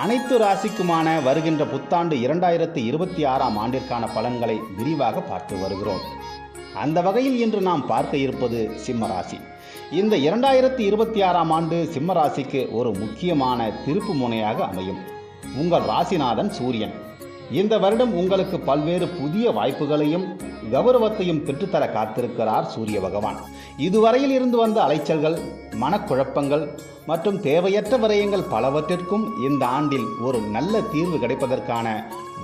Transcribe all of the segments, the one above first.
அனைத்து ராசிக்குமான வருகின்ற புத்தாண்டு இரண்டாயிரத்து இருபத்தி ஆறாம் ஆண்டிற்கான பலன்களை விரிவாக பார்த்து வருகிறோம். அந்த வகையில் இன்று நாம் பார்க்க இருப்பது சிம்மராசி இந்த இரண்டாயிரத்தி இருபத்தி ஆறாம் ஆண்டு சிம்மராசிக்கு ஒரு முக்கியமான திருப்பு முனையாக அமையும். உங்கள் ராசிநாதன் சூரியன். இந்த வருடம் உங்களுக்கு பல்வேறு புதிய வாய்ப்புகளையும் கௌரவத்தையும் பெற்றுத்தர காத்திருக்கிறார் சூரிய பகவான். இதுவரையில் இருந்து வந்த அலைச்சல்கள் மனக்குழப்பங்கள் மற்றும் தேவையற்ற விரயங்கள் பலவற்றிற்கும் இந்த ஆண்டில் ஒரு நல்ல தீர்வு கிடைப்பதற்கான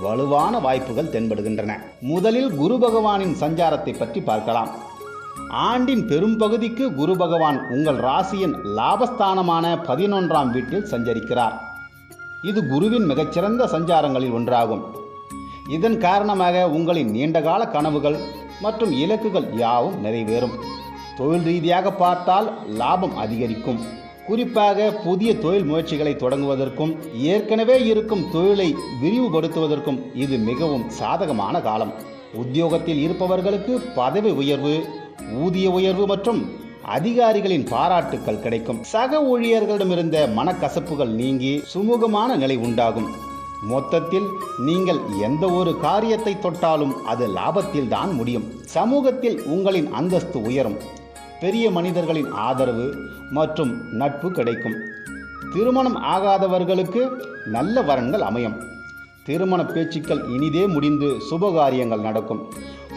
வலுவான வாய்ப்புகள் தென்படுகின்றன. முதலில் குரு பகவானின் சஞ்சாரத்தை பற்றி பார்க்கலாம். ஆண்டின் பெரும்பகுதிக்கு குரு பகவான் உங்கள் ராசியின் லாபஸ்தானமான பதினொன்றாம் வீட்டில் சஞ்சரிக்கிறார். இது குருவின் மிகச்சிறந்த சஞ்சாரங்களில் ஒன்றாகும். இதன் காரணமாக உங்களின் நீண்டகால கனவுகள் மற்றும் இலக்குகள் யாவும் நிறைவேறும். தொழில் ரீதியாக பார்த்தால் லாபம் அதிகரிக்கும். குறிப்பாக புதிய தொழில் முயற்சிகளை தொடங்குவதற்கும் ஏற்கனவே இருக்கும் தொழிலை விரிவுபடுத்துவதற்கும் இது மிகவும் சாதகமான காலம். உத்தியோகத்தில் இருப்பவர்களுக்கு பதவி உயர்வு ஊதிய உயர்வு மற்றும் அதிகாரிகளின் பாராட்டுக்கள் கிடைக்கும். சக ஊழியர்களிடமிருந்த மனக்கசப்புகள் நீங்கி சுமூகமான நிலை உண்டாகும். மொத்தத்தில் நீங்கள் எந்த ஒரு காரியத்தை தொட்டாலும் அது லாபத்தில் தான் முடியும். சமூகத்தில் உங்களின் அந்தஸ்து உயரும். பெரிய மனிதர்களின் ஆதரவு மற்றும் நட்பு கிடைக்கும். திருமணம் ஆகாதவர்களுக்கு நல்ல வரன்கள் அமையும். திருமண பேச்சுக்கள் இனிதே முடிந்து சுபகாரியங்கள் நடக்கும்.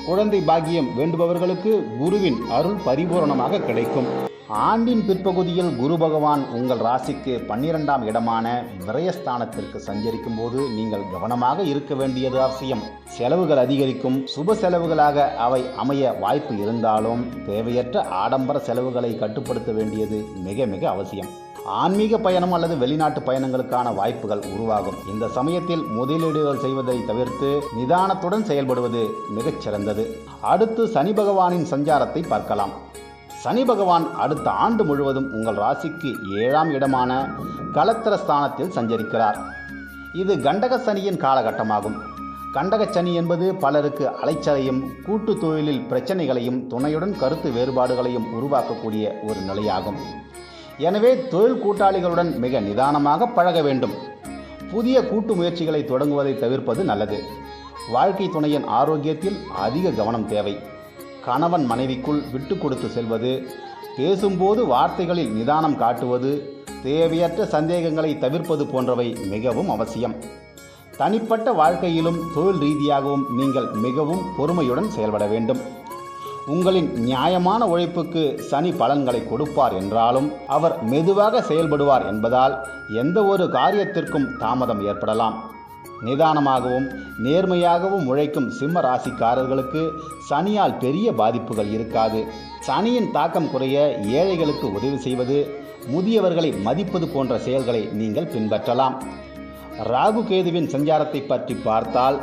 குழந்தை பாக்கியம் வேண்டுபவர்களுக்கு குருவின் அருள் பரிபூரணமாக கிடைக்கும். ஆண்டின் பிற்பகுதியில் குரு பகவான் உங்கள் ராசிக்கு பன்னிரெண்டாம் இடமான விரயஸ்தானத்திற்கு சஞ்சரிக்கும் போது நீங்கள் கவனமாக இருக்க வேண்டியது அவசியம். செலவுகள் அதிகரிக்கும். சுப செலவுகளாக அவை அமைய வாய்ப்பு இருந்தாலும் தேவையற்ற ஆடம்பர செலவுகளை கட்டுப்படுத்த வேண்டியது மிக மிக அவசியம். ஆன்மீக பயணம் அல்லது வெளிநாட்டு பயணங்களுக்கான வாய்ப்புகள் உருவாகும். இந்த சமயத்தில் முதலீடுகள் செய்வதை தவிர்த்து நிதானத்துடன் செயல்படுவது மிகச் சிறந்தது அடுத்து சனி பகவானின் சஞ்சாரத்தை பார்க்கலாம். சனி பகவான் அடுத்த ஆண்டு முழுவதும் உங்கள் ராசிக்கு ஏழாம் இடமான கலத்திர ஸ்தானத்தில் சஞ்சரிக்கிறார். இது கண்டக சனியின் காலகட்டமாகும். கண்டக சனி என்பது பலருக்கு அலைச்சலையும் கூட்டு தொழிலில் பிரச்சனைகளையும் துணையுடன் கருத்து வேறுபாடுகளையும் உருவாக்கக்கூடிய ஒரு நிலையாகும். எனவே தொழில் கூட்டாளிகளுடன் மிக நிதானமாக பழக வேண்டும். புதிய கூட்டு முயற்சிகளை தொடங்குவதை தவிர்ப்பது நல்லது. வாழ்க்கை துணையின் ஆரோக்கியத்தில் அதிக கவனம் தேவை. கணவன் மனைவிக்குள் விட்டு கொடுத்து செல்வது பேசும்போது வார்த்தைகளில் நிதானம் காட்டுவது தேவையற்ற சந்தேகங்களை தவிர்ப்பது போன்றவை மிகவும் அவசியம். தனிப்பட்ட வாழ்க்கையிலும் தொழில் ரீதியாகவும் நீங்கள் மிகவும் பொறுமையுடன் செயல்பட வேண்டும். உங்களின் நியாயமான உழைப்புக்கு சனி பலன்களை கொடுப்பார் என்றாலும் அவர் மெதுவாக செயல்படுவார் என்பதால் எந்த ஒரு காரியத்திற்கும் தாமதம் ஏற்படலாம். நிதானமாகவும் நேர்மையாகவும் உழைக்கும் சிம்ம ராசிக்காரர்களுக்கு சனியால் பெரிய பாதிப்புகள் இருக்காது. சனியின் தாக்கம் குறைய ஏழைகளுக்கு உதவி செய்வது முதியவர்களை மதிப்பது போன்ற செயல்களை நீங்கள் பின்பற்றலாம். ராகு கேதுவின் சஞ்சாரத்தை பற்றி பார்த்தால்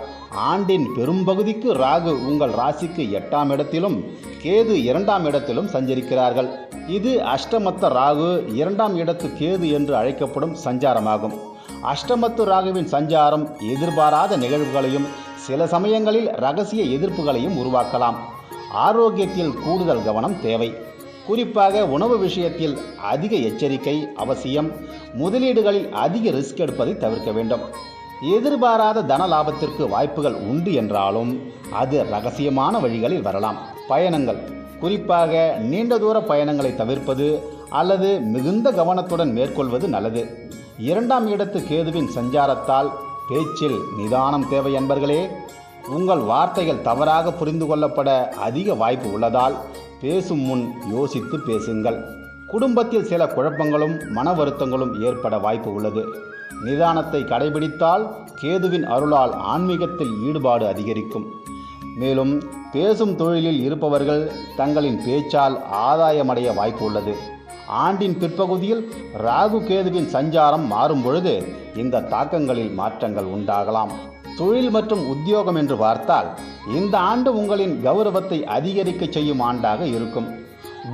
ஆண்டின் பெரும்பகுதிக்கு ராகு உங்கள் ராசிக்கு எட்டாம் இடத்திலும் கேது இரண்டாம் இடத்திலும் சஞ்சரிக்கிறார்கள். இது அஷ்டமத்த ராகு இரண்டாம் இடத்து கேது என்று அழைக்கப்படும் சஞ்சாரமாகும். அஷ்டமத்து ராகுவின் சஞ்சாரம் எதிர்பாராத நிகழ்வுகளையும் சில சமயங்களில் ரகசிய எதிர்ப்புகளையும் உருவாக்கலாம். ஆரோக்கியத்தில் கூடுதல் கவனம் தேவை. குறிப்பாக உணவு விஷயத்தில் அதிக எச்சரிக்கை அவசியம். முதலீடுகளில் அதிக ரிஸ்க் எடுப்பதை தவிர்க்க வேண்டும். எதிர்பாராத தன லாபத்திற்கு வாய்ப்புகள் உண்டு என்றாலும் அது ரகசியமான வழிகளில் வரலாம். பயணங்கள். குறிப்பாக நீண்ட தூர பயணங்களை தவிர்ப்பது அல்லது மிகுந்த கவனத்துடன் மேற்கொள்வது நல்லது. இரண்டாம் இடத்து கேதுவின் சஞ்சாரத்தால் பேச்சில் நிதானம் தேவை என்பர்களே உங்கள் வார்த்தைகள் தவறாக புரிந்து கொள்ளப்பட அதிக வாய்ப்பு உள்ளதால் பேசும் முன் யோசித்து பேசுங்கள். குடும்பத்தில் சில குழப்பங்களும் மன வருத்தங்களும் ஏற்பட வாய்ப்பு உள்ளது. நிதானத்தை கடைபிடித்தால் கேதுவின் அருளால் ஆன்மீகத்தில் ஈடுபாடு அதிகரிக்கும். மேலும் பேசும் தொழிலில் இருப்பவர்கள் தங்களின் பேச்சால் ஆதாயமடைய வாய்ப்பு உள்ளது. ஆண்டின் பிற்பகுதியில் ராகு கேதுவின் சஞ்சாரம் மாறும் பொழுது இந்த தாக்கங்களில் மாற்றங்கள் உண்டாகலாம். தொழில் மற்றும் உத்தியோகம் என்று பார்த்தால் இந்த ஆண்டு உங்களின் கௌரவத்தை அதிகரிக்க செய்யும் ஆண்டாக இருக்கும்.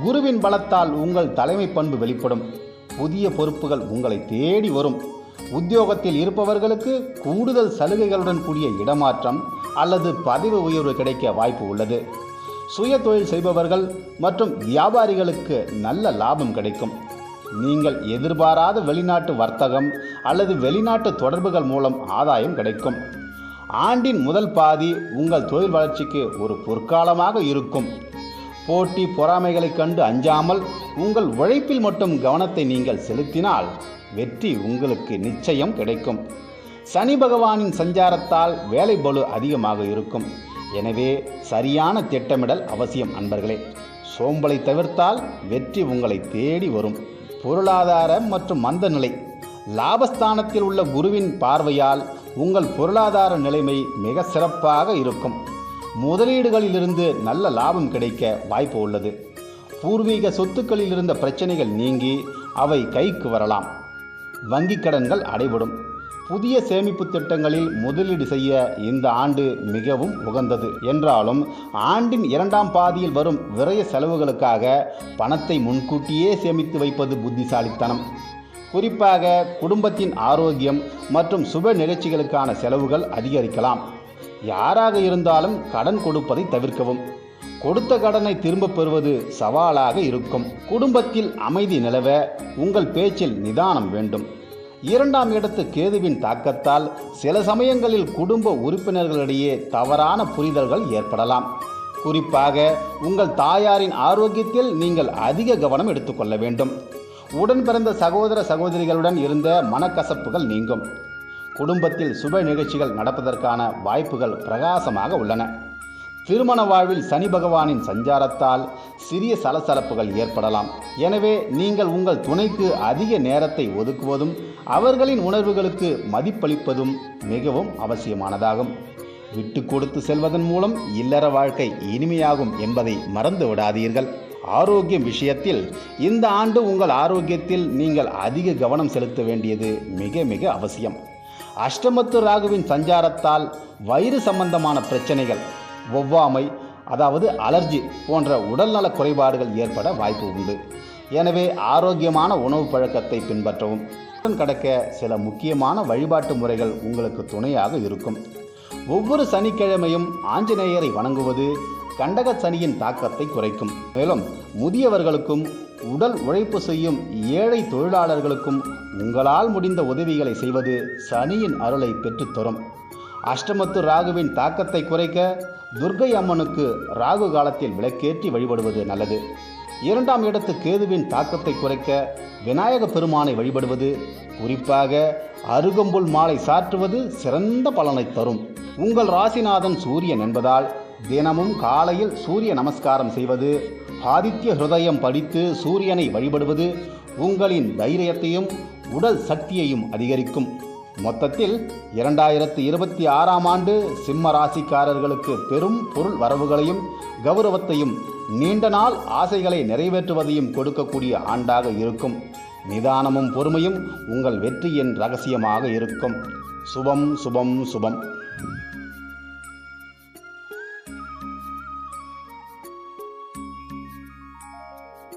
குருவின் பலத்தால் உங்கள் தலைமை பண்பு வெளிப்படும். புதிய பொறுப்புகள் உங்களை தேடி வரும். உத்தியோகத்தில் இருப்பவர்களுக்கு கூடுதல் சலுகைகளுடன் கூடிய இடமாற்றம் அல்லது பதவி உயர்வு கிடைக்க வாய்ப்பு உள்ளது. சுய தொழில் செய்பவர்கள் மற்றும் வியாபாரிகளுக்கு நல்ல லாபம் கிடைக்கும். நீங்கள் எதிர்பாராத வெளிநாட்டு வர்த்தகம் அல்லது வெளிநாட்டு தொடர்புகள் மூலம் ஆதாயம் கிடைக்கும். ஆண்டின் முதல் பாதி உங்கள் தொழில் வளர்ச்சிக்கு ஒரு பொற்காலமாக இருக்கும். போட்டி பொறாமைகளைக் கண்டு அஞ்சாமல் உங்கள் உழைப்பில் மட்டும் கவனத்தை நீங்கள் செலுத்தினால் வெற்றி உங்களுக்கு நிச்சயம் கிடைக்கும். சனி பகவானின் சஞ்சாரத்தால் வேலை பலு அதிகமாக இருக்கும். எனவே சரியான திட்டமிடல் அவசியம் அன்பர்களே சோம்பலை தவிர்த்தால் வெற்றி உங்களை தேடி வரும். பொருளாதார மற்றும் மந்த நிலை. லாபஸ்தானத்தில் உள்ள குருவின் பார்வையால் உங்கள் பொருளாதார நிலைமை மிக சிறப்பாக இருக்கும். முதலீடுகளிலிருந்து நல்ல லாபம் கிடைக்க வாய்ப்பு உள்ளது. பூர்வீக சொத்துக்களில் இருந்த பிரச்சனைகள் நீங்கி அவை கைக்கு வரலாம். வங்கிக் கடன்கள் அடைபடும். புதிய சேமிப்பு திட்டங்களில் முதலீடு செய்ய இந்த ஆண்டு மிகவும் உகந்தது. என்றாலும் ஆண்டின் இரண்டாம் பாதியில் வரும் விரய செலவுகளுக்காக பணத்தை முன்கூட்டியே சேமித்து வைப்பது புத்திசாலித்தனம். குறிப்பாக குடும்பத்தின் ஆரோக்கியம் மற்றும் சுப நிகழ்ச்சிகளுக்கான செலவுகள் அதிகரிக்கலாம். யாராக இருந்தாலும் கடன் கொடுப்பதை தவிர்க்கவும். கொடுத்த கடனை திரும்பப் பெறுவது சவாலாக இருக்கும். குடும்பத்தில் அமைதி நிலவ உங்கள் பேச்சில் நிதானம் வேண்டும். இரண்டாம் இடத்து கேதுவின் தாக்கத்தால் சில சமயங்களில் குடும்ப உறுப்பினர்களிடையே தவறான புரிதல்கள் ஏற்படலாம். குறிப்பாக உங்கள் தாயாரின் ஆரோக்கியத்தில் நீங்கள் அதிக கவனம் எடுத்துக்கொள்ள வேண்டும். உடன் பிறந்த சகோதர சகோதரிகளுடன் இருந்த மனக்கசப்புகள் நீங்கும். குடும்பத்தில் சுப நிகழ்ச்சிகள் நடப்பதற்கான வாய்ப்புகள் பிரகாசமாக உள்ளன. திருமண வாழ்வில் சனி பகவானின் சஞ்சாரத்தால் சிறிய சலசலப்புகள் ஏற்படலாம். எனவே நீங்கள் உங்கள் துணைக்கு அதிக நேரத்தை ஒதுக்குவதும் அவர்களின் உணர்வுகளுக்கு மதிப்பளிப்பதும் மிகவும் அவசியமானதாகும். விட்டு கொடுத்து செல்வதன் மூலம் இல்லற வாழ்க்கை இனிமையாகும் என்பதை மறந்து விடாதீர்கள். ஆரோக்கியம் விஷயத்தில் இந்த ஆண்டு உங்கள் ஆரோக்கியத்தில் நீங்கள் அதிக கவனம் செலுத்த வேண்டியது மிக மிக அவசியம். அஷ்டமத்து ராகுவின் சஞ்சாரத்தால் வயிறு சம்பந்தமான பிரச்சனைகள் ஒவ்வாமை அதாவது அலர்ஜி போன்ற உடல்நல குறைபாடுகள் ஏற்பட வாய்ப்பு உண்டு. எனவே ஆரோக்கியமான உணவு பழக்கத்தை பின்பற்றவும். உடன் கடக்க சில முக்கியமான வழிபாட்டு முறைகள் உங்களுக்கு துணையாக இருக்கும். ஒவ்வொரு சனிக்கிழமையும் ஆஞ்சநேயரை வணங்குவது கண்டக சனியின் தாக்கத்தை குறைக்கும். மேலும் முதியவர்களுக்கும் உடல் உழைப்பு செய்யும் ஏழை தொழிலாளர்களுக்கும் உங்களால் முடிந்த உதவிகளை செய்வது சனியின் அருளை பெற்றுத்தரும் அஷ்டமத்து ராகுவின் தாக்கத்தை குறைக்க துர்க்கை அம்மனுக்கு ராகு காலத்தில் விளக்கேற்றி வழிபடுவது நல்லது. இரண்டாம் இடத்து கேதுவின் தாக்கத்தை குறைக்க விநாயக பெருமானை வழிபடுவது குறிப்பாக அருகம்புல் மாலை சாற்றுவது சிறந்த பலனை தரும். உங்கள் ராசிநாதன் சூரியன் என்பதால் தினமும் காலையில் சூரிய நமஸ்காரம் செய்வது ஆதித்ய ஹிருதயம் படித்து சூரியனை வழிபடுவது உங்களின் தைரியத்தையும் உடல் சக்தியையும் அதிகரிக்கும். மொத்தத்தில் இரண்டாயிரத்து இருபத்தி ஆறாம் ஆண்டு சிம்ம ராசிக்காரர்களுக்கு பெரும் பொருள் வரவுகளையும் கௌரவத்தையும் நீண்ட நாள் ஆசைகளை நிறைவேற்றுவதையும் கொடுக்கக்கூடிய ஆண்டாக இருக்கும். நிதானமும் பொறுமையும் உங்கள் வெற்றியின் ரகசியமாக இருக்கும். சுபம் சுபம் சுபம்.